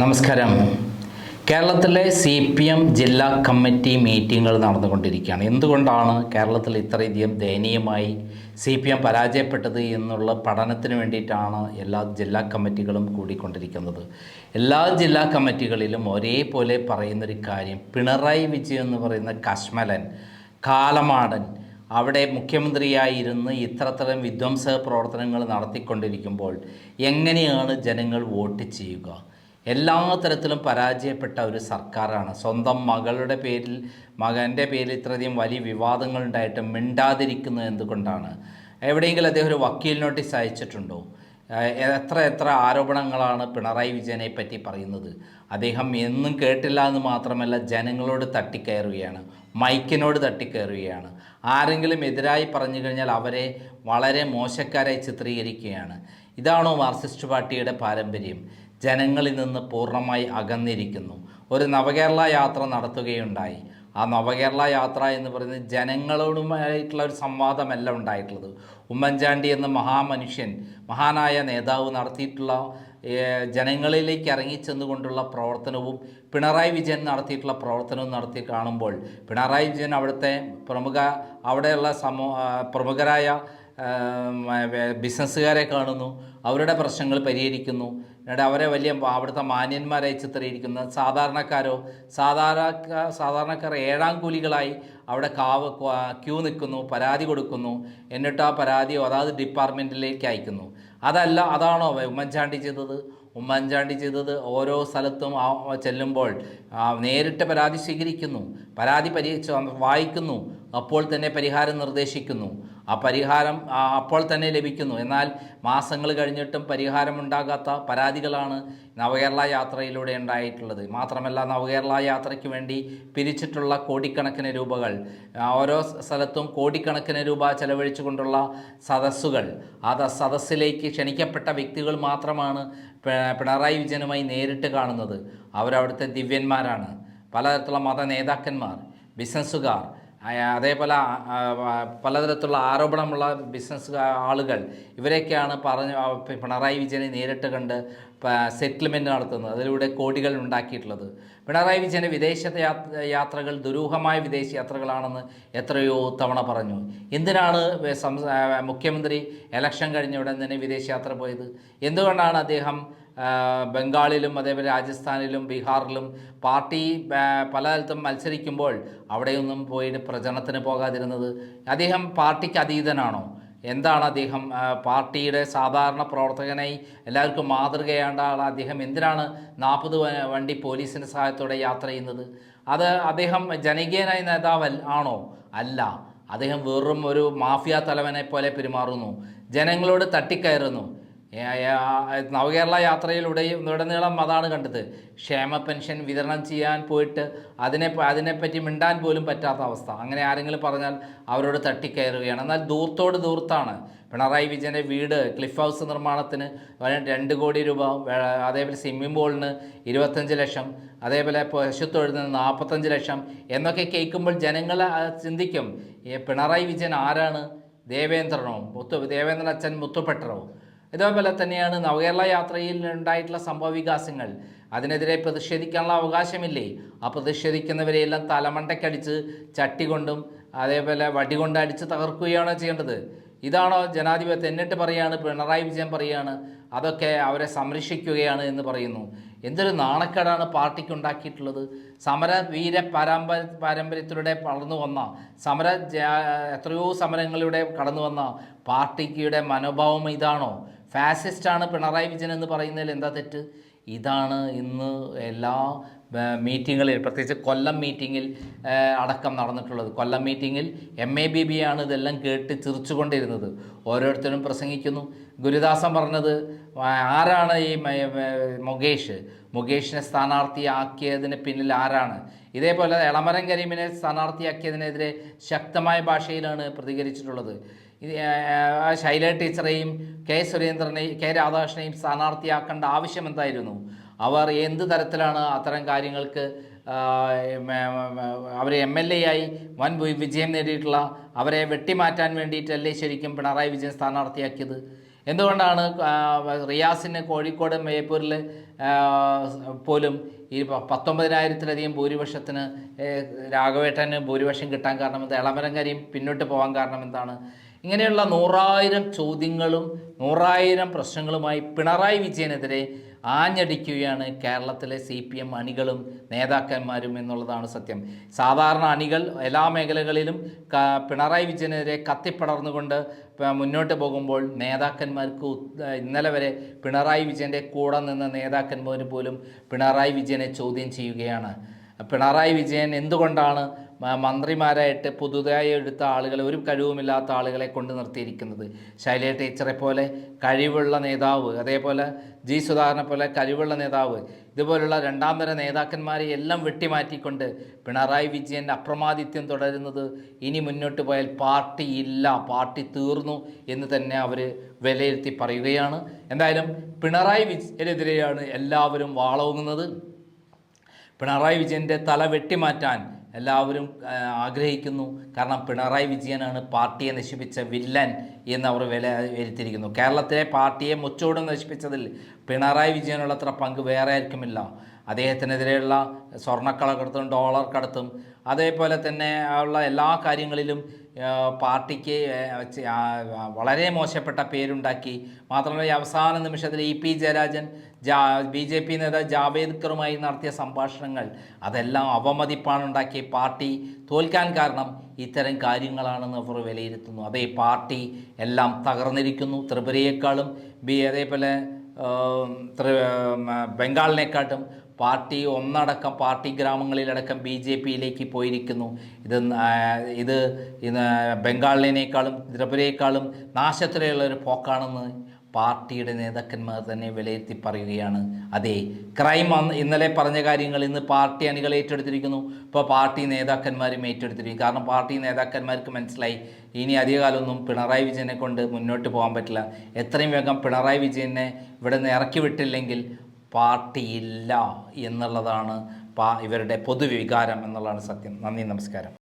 നമസ്കാരം. കേരളത്തിലെ C P M ജില്ലാ കമ്മിറ്റി മീറ്റിങ്ങുകൾ നടന്നുകൊണ്ടിരിക്കുകയാണ്. എന്തുകൊണ്ടാണ് കേരളത്തിൽ ഇത്രയധികം ദയനീയമായി സി പി എം പരാജയപ്പെട്ടത് എന്നുള്ള പഠനത്തിന് വേണ്ടിയിട്ടാണ് എല്ലാ ജില്ലാ കമ്മിറ്റികളും കൂടിക്കൊണ്ടിരിക്കുന്നത്? എല്ലാ ജില്ലാ കമ്മിറ്റികളിലും ഒരേപോലെ പറയുന്നൊരു കാര്യം പിണറായി വിജയൻ എന്ന് പറയുന്ന കശ്മലൻ കാലമാടൻ അവിടെ മുഖ്യമന്ത്രിയായിരുന്ന് ഇത്രത്തരം വിധ്വംസ പ്രവർത്തനങ്ങൾ നടത്തിക്കൊണ്ടിരിക്കുമ്പോൾ എങ്ങനെയാണ് ജനങ്ങൾ വോട്ട് ചെയ്യുക? എല്ലാ തരത്തിലും പരാജയപ്പെട്ട ഒരു സർക്കാരാണ്. സ്വന്തം മകളുടെ പേരിൽ മകന്റെ പേരിൽ ഇത്രയധികം വലിയ വിവാദങ്ങൾ ഉണ്ടായിട്ട് മിണ്ടാതിരിക്കുന്നത് എന്തുകൊണ്ടാണ്? എവിടെയെങ്കിലും അദ്ദേഹം ഒരു വക്കീൽ നോട്ടീസ് അയച്ചിട്ടുണ്ടോ? എത്ര എത്ര ആരോപണങ്ങളാണ് പിണറായി വിജയനെ പറ്റി പറയുന്നത്? അദ്ദേഹം എന്നും കേട്ടില്ല എന്ന് മാത്രമല്ല ജനങ്ങളോട് തട്ടിക്കയറുകയാണ് മൈക്കിനോട് തട്ടിക്കയറുകയാണ്. ആരെങ്കിലും എതിരായി പറഞ്ഞു കഴിഞ്ഞാൽ അവരെ വളരെ മോശക്കാരായി ചിത്രീകരിക്കുകയാണ്. ഇതാണോ മാർക്സിസ്റ്റ് പാർട്ടിയുടെ പാരമ്പര്യം? ജനങ്ങളിൽ നിന്ന് പൂർണമായി അകന്നിരിക്കുന്നു. ഒരു നവകേരള യാത്ര നടത്തുകയുണ്ടായി. ആ നവകേരള യാത്ര എന്ന് പറയുന്നത് ജനങ്ങളോടുമായിട്ടുള്ള ഒരു സംവാദമല്ല ഉണ്ടായിട്ടുള്ളത്. ഉമ്മൻചാണ്ടി എന്ന മഹാമനുഷ്യൻ മഹാനായ നേതാവ് നടത്തിയിട്ടുള്ള ജനങ്ങളിലേക്ക് ഇറങ്ങിച്ചെന്നുകൊണ്ടുള്ള പ്രവർത്തനവും പിണറായി വിജയൻ നടത്തിയിട്ടുള്ള പ്രവർത്തനവും നടത്തി കാണുമ്പോൾ പിണറായി വിജയൻ അവിടുത്തെ പ്രമുഖ അവിടെയുള്ള സമൂ പ്രമുഖരായ ബിസിനസ്സുകാരെ കാണുന്നു. അവരുടെ പ്രശ്നങ്ങൾ പരിഹരിക്കുന്നു. എന്നിട്ട് അവരെ വലിയ അവിടുത്തെ മാന്യന്മാരായി ചിത്രീകരിക്കുന്നത് സാധാരണക്കാരോ സാധാരണ സാധാരണക്കാർ ഏഴാം കൂലികളായി അവിടെ കാവ് ക്യൂ നിൽക്കുന്നു പരാതി കൊടുക്കുന്നു. എന്നിട്ട് ആ പരാതി അതാത് ഡിപ്പാർട്ട്മെന്റിലേക്ക് അയക്കുന്നു. അതല്ല അതാണോ ഉമ്മൻചാണ്ടി ചെയ്തത്? ഉമ്മൻചാണ്ടി ചെയ്തത് ഓരോ സ്ഥലത്തും ചെല്ലുമ്പോൾ നേരിട്ട് പരാതി സ്വീകരിക്കുന്നു. പരാതി പരി വായിക്കുന്നു. അപ്പോൾ തന്നെ പരിഹാരം നിർദ്ദേശിക്കുന്നു. ആ പരിഹാരം അപ്പോൾ തന്നെ ലഭിക്കുന്നു. എന്നാൽ മാസങ്ങൾ കഴിഞ്ഞിട്ടും പരിഹാരം ഉണ്ടാകാത്ത പരാതികളാണ് നവകേരള യാത്രയിലൂടെ ഉണ്ടായിട്ടുള്ളത്. മാത്രമല്ല നവകേരള യാത്രയ്ക്ക് വേണ്ടി പിരിച്ചിട്ടുള്ള കോടിക്കണക്കിന് രൂപകൾ ഓരോ സ്ഥലത്തും കോടിക്കണക്കിന് രൂപ ചെലവഴിച്ചുകൊണ്ടുള്ള സദസ്സുകൾ ആ സദസ്സിലേക്ക് ക്ഷണിക്കപ്പെട്ട വ്യക്തികൾ മാത്രമാണ് പിണറായി വിജയനുമായി നേരിട്ട് കാണുന്നത്. അവരവിടുത്തെ ദിവ്യന്മാരാണ്. പലതരത്തിലുള്ള മത നേതാക്കന്മാർ ബിസിനസ്സുകാർ അതേപോലെ പലതരത്തിലുള്ള ആരോപണമുള്ള ബിസിനസ് ആളുകൾ ഇവരെയൊക്കെയാണ് പറഞ്ഞ് പിണറായി വിജയനെ നേരിട്ട് കണ്ട് സെറ്റിൽമെന്റ് നടത്തുന്നത്. അതിലൂടെ കോടികൾ ഉണ്ടാക്കിയിട്ടുള്ളത്. പിണറായി വിജയന്റെ വിദേശ യാത്രകൾ ദുരൂഹമായ വിദേശ യാത്രകളാണെന്ന് എത്രയോ തവണ പറഞ്ഞു. എന്തിനാണ് മുഖ്യമന്ത്രി ഇലക്ഷൻ കഴിഞ്ഞ ഉടൻ തന്നെ വിദേശയാത്ര പോയത്? എന്തുകൊണ്ടാണ് അദ്ദേഹം ബംഗാളിലും അതേപോലെ രാജസ്ഥാനിലും ബീഹാറിലും പാർട്ടി പലതരത്തും മത്സരിക്കുമ്പോൾ അവിടെയൊന്നും പോയിട്ട് പ്രചരണത്തിന് പോകാതിരുന്നത് അദ്ദേഹം പാർട്ടിക്ക് അതീതനാണോ? എന്താണ് അദ്ദേഹം പാർട്ടിയുടെ സാധാരണ പ്രവർത്തകനായി എല്ലാവർക്കും മാതൃകയാണ്ട ആൾ അദ്ദേഹം എന്തിനാണ് നാൽപ്പത് വണ്ടി പോലീസിന്റെ സഹായത്തോടെ യാത്ര ചെയ്യുന്നത്? അത് അദ്ദേഹം ജനകീയനായ നേതാവ് ആണോ? അല്ല. അദ്ദേഹം വെറും ഒരു മാഫിയ തലവനെ പോലെ പെരുമാറുന്നു. ജനങ്ങളോട് തട്ടിക്കയറുന്നു. നവകേരള യാത്രയിലൂടെയും ഉടനീളം അതാണ് കണ്ടത്. ക്ഷേമ പെൻഷൻ വിതരണം ചെയ്യാൻ പോയിട്ട് അതിനെ അതിനെപ്പറ്റി മിണ്ടാൻ പോലും പറ്റാത്ത അവസ്ഥ. അങ്ങനെ ആരെങ്കിലും പറഞ്ഞാൽ അവരോട് തട്ടിക്കയറുകയാണ്. എന്നാൽ ദൂർത്തോട് ദൂർത്താണ്. പിണറായി വിജയന്റെ വീട് ക്ലിഫ് ഹൗസ് നിർമ്മാണത്തിന് രണ്ട് കോടി രൂപ അതേപോലെ സ്വിമ്മിംഗ് പൂളിന് ഇരുപത്തഞ്ച് ലക്ഷം അതേപോലെ പശുത്തൊഴുതിന് നാൽപ്പത്തഞ്ച് ലക്ഷം എന്നൊക്കെ കേൾക്കുമ്പോൾ ജനങ്ങൾ ചിന്തിക്കും പിണറായി വിജയൻ ആരാണ്? ദേവേന്ദ്രനോ? മുത്തു ദേവേന്ദ്രൻ അച്ഛൻ മുത്തുപ്പെട്ടറോ ഇതേപോലെ തന്നെയാണ് നവകേരള യാത്രയിൽ ഉണ്ടായിട്ടുള്ള സംഭവ വികാസങ്ങൾ. അതിനെതിരെ പ്രതിഷേധിക്കാനുള്ള അവകാശമില്ലേ? ആ പ്രതിഷേധിക്കുന്നവരെയെല്ലാം തലമണ്ടയ്ക്കടിച്ച് ചട്ടി കൊണ്ടും അതേപോലെ വടി കൊണ്ട് അടിച്ച് തകർക്കുകയാണോ ചെയ്യേണ്ടത്? ഇതാണോ ജനാധിപത്യം? എന്നിട്ട് പറയാണ് പിണറായി വിജയൻ പറയാണ് അതൊക്കെ അവരെ സംരക്ഷിക്കുകയാണ് എന്ന് പറയുന്നു. എന്തൊരു നാണക്കേടാണ് പാർട്ടിക്ക് ഉണ്ടാക്കിയിട്ടുള്ളത്. സമര വീര പാരമ്പ പാരമ്പര്യത്തിലൂടെ വളർന്നു വന്ന സമര എത്രയോ സമരങ്ങളിലൂടെ കടന്നു വന്ന പാർട്ടിക്കയുടെ മനോഭാവം ഇതാണോ? ഫാസിസ്റ്റാണ് പിണറായി വിജയൻ എന്ന് പറയുന്നതിൽ എന്താ തെറ്റ്? ഇതാണ് ഇന്ന് എല്ലാ മീറ്റിങ്ങളിൽ പ്രത്യേകിച്ച് കൊല്ലം മീറ്റിങ്ങിൽ അടക്കം നടന്നിട്ടുള്ളത്. കൊല്ലം മീറ്റിങ്ങിൽ എം എ ബി ബി ആണ് ഇതെല്ലാം കേട്ട് ചിരിച്ചുകൊണ്ടിരുന്നത്. ഓരോരുത്തരും പ്രസംഗിക്കുന്നു. ഗുരുദാസൻ പറഞ്ഞത് ആരാണ് ഈ മുകേഷ്? മുകേഷിനെ സ്ഥാനാർത്ഥിയാക്കിയതിന് പിന്നിൽ ആരാണ്? ഇതേപോലെ എളമരം കരീമിനെ സ്ഥാനാർത്ഥിയാക്കിയതിനെതിരെ ശക്തമായ ഭാഷയിലാണ് പ്രതികരിച്ചിട്ടുള്ളത്. ശൈല ടീച്ചറെയും കെ സുരേന്ദ്രനെയും കെ രാധാകൃഷ്ണനെയും സ്ഥാനാർത്ഥിയാക്കേണ്ട ആവശ്യം എന്തായിരുന്നു? അവർ എന്ത് തരത്തിലാണ് അത്തരം കാര്യങ്ങൾക്ക് അവർ എം എൽ എ ആയി വൻ വിജയം നേടിയിട്ടുള്ള അവരെ വെട്ടിമാറ്റാൻ വേണ്ടിയിട്ടല്ലേ ശരിക്കും പിണറായി വിജയൻ സ്ഥാനാർത്ഥിയാക്കിയത്? എന്തുകൊണ്ടാണ് റിയാസിന് കോഴിക്കോട് മേപ്പൂരിൽ പോലും ഈ പത്തൊമ്പതിനായിരത്തിലധികം ഭൂരിപക്ഷത്തിന് രാഘവേട്ടന് ഭൂരിപക്ഷം കിട്ടാൻ കാരണം എന്താ ഇളമരങ്കരിയും പിന്നോട്ട് പോകാൻ കാരണം എന്താണ്? ഇങ്ങനെയുള്ള നൂറായിരം ചോദ്യങ്ങളും നൂറായിരം പ്രശ്നങ്ങളുമായി പിണറായി വിജയനെതിരെ ആഞ്ഞടിക്കുകയാണ് കേരളത്തിലെ സി പി എം അണികളും നേതാക്കന്മാരും എന്നുള്ളതാണ് സത്യം. സാധാരണ അണികൾ എല്ലാ മേഖലകളിലും പിണറായി വിജയനെതിരെ കത്തിപ്പടർന്നുകൊണ്ട് മുന്നോട്ട് പോകുമ്പോൾ നേതാക്കന്മാർക്ക് ഇന്നലെ വരെ പിണറായി വിജയന്റെ കൂടെ നിന്ന നേതാക്കന്മാർ പോലും പിണറായി വിജയനെ ചോദ്യം ചെയ്യുകയാണ്. പിണറായി വിജയൻ എന്തുകൊണ്ടാണ് മന്ത്രിമാരായിട്ട് പുതുതായി എടുത്ത ആളുകളെ ഒരു കഴിവുമില്ലാത്ത ആളുകളെ കൊണ്ട് നിർത്തിയിരിക്കുന്നത്. ശൈലജ ടീച്ചറെ പോലെ കഴിവുള്ള നേതാവ് അതേപോലെ ജി സുധാകരനെ പോലെ കഴിവുള്ള നേതാവ് ഇതുപോലുള്ള രണ്ടാം തര നേതാക്കന്മാരെ എല്ലാം വെട്ടിമാറ്റിക്കൊണ്ട് പിണറായി വിജയന്റെ അപ്രമാദിത്യം തുടരുന്നത് ഇനി മുന്നോട്ട് പോയാൽ പാർട്ടി ഇല്ല പാർട്ടി തീർന്നു എന്ന് തന്നെ അവർ വിലയിരുത്തി പറയുകയാണ്. എന്തായാലും പിണറായി വിജയനെതിരെയാണ് എല്ലാവരും വാളോങ്ങുന്നത്. പിണറായി വിജയന്റെ തല വെട്ടിമാറ്റാൻ എല്ലാവരും ആഗ്രഹിക്കുന്നു. കാരണം പിണറായി വിജയനാണ് പാർട്ടിയെ നശിപ്പിച്ച വില്ലൻ എന്ന് അവർ വില വരുത്തിയിരിക്കുന്നു. കേരളത്തിലെ പാർട്ടിയെ മുച്ചോടും നശിപ്പിച്ചതിൽ പിണറായി വിജയനുള്ളത്ര പങ്ക് വേറെ ആർക്കുമില്ല. അദ്ദേഹത്തിനെതിരെയുള്ള സ്വർണക്കളക്കടത്തും ഡോളർ കടത്തും അതേപോലെ തന്നെ ഉള്ള എല്ലാ കാര്യങ്ങളിലും പാർട്ടിക്ക് വളരെ മോശപ്പെട്ട പേരുണ്ടാക്കി. മാത്രമല്ല അവസാന നിമിഷത്തിൽ ഇ പി ജയരാജൻ ജാ ബി ജെ പി നേതാവ് ജാവേദ്കറുമായി നടത്തിയ സംഭാഷണങ്ങൾ അതെല്ലാം അവമതിപ്പാണ് ഉണ്ടാക്കി പാർട്ടി തോൽക്കാൻ കാരണം ഇത്തരം കാര്യങ്ങളാണെന്ന് അവർ വിലയിരുത്തുന്നു. അതേ പാർട്ടി എല്ലാം തകർന്നിരിക്കുന്നു. ത്രിപുരയേക്കാളും ബി അതേപോലെ ബംഗാളിനെക്കാട്ടും പാർട്ടി ഒന്നടക്കം പാർട്ടി ഗ്രാമങ്ങളിലടക്കം ബി ജെ പിയിലേക്ക് പോയിരിക്കുന്നു. ഇത് ഇത് ബംഗാളിനേക്കാളും ത്രിപുരയേക്കാളും നാശത്തിലുള്ള ഒരു പോക്കാണെന്ന് പാർട്ടിയുടെ നേതാക്കന്മാർ തന്നെ വിലയിരുത്തി പറയുകയാണ്. അതെ ക്രൈം ഇന്നലെ പറഞ്ഞ കാര്യങ്ങൾ ഇന്ന് പാർട്ടി അണികൾ ഏറ്റെടുത്തിരിക്കുന്നു. ഇപ്പോൾ പാർട്ടി നേതാക്കന്മാരും ഏറ്റെടുത്തിരിക്കുന്നു. കാരണം പാർട്ടി നേതാക്കന്മാർക്ക് മനസ്സിലായി ഇനി അധികകാലമൊന്നും പിണറായി വിജയനെ കൊണ്ട് മുന്നോട്ട് പോകാൻ പറ്റില്ല. എത്രയും വേഗം പിണറായി വിജയനെ ഇവിടെ നിന്ന് ഇറക്കി വിട്ടില്ലെങ്കിൽ പാർട്ടിയില്ല എന്നുള്ളതാണ് പാ ഇവരുടെ പൊതുവികാരം എന്നുള്ളതാണ് സത്യം. നന്ദി നമസ്കാരം.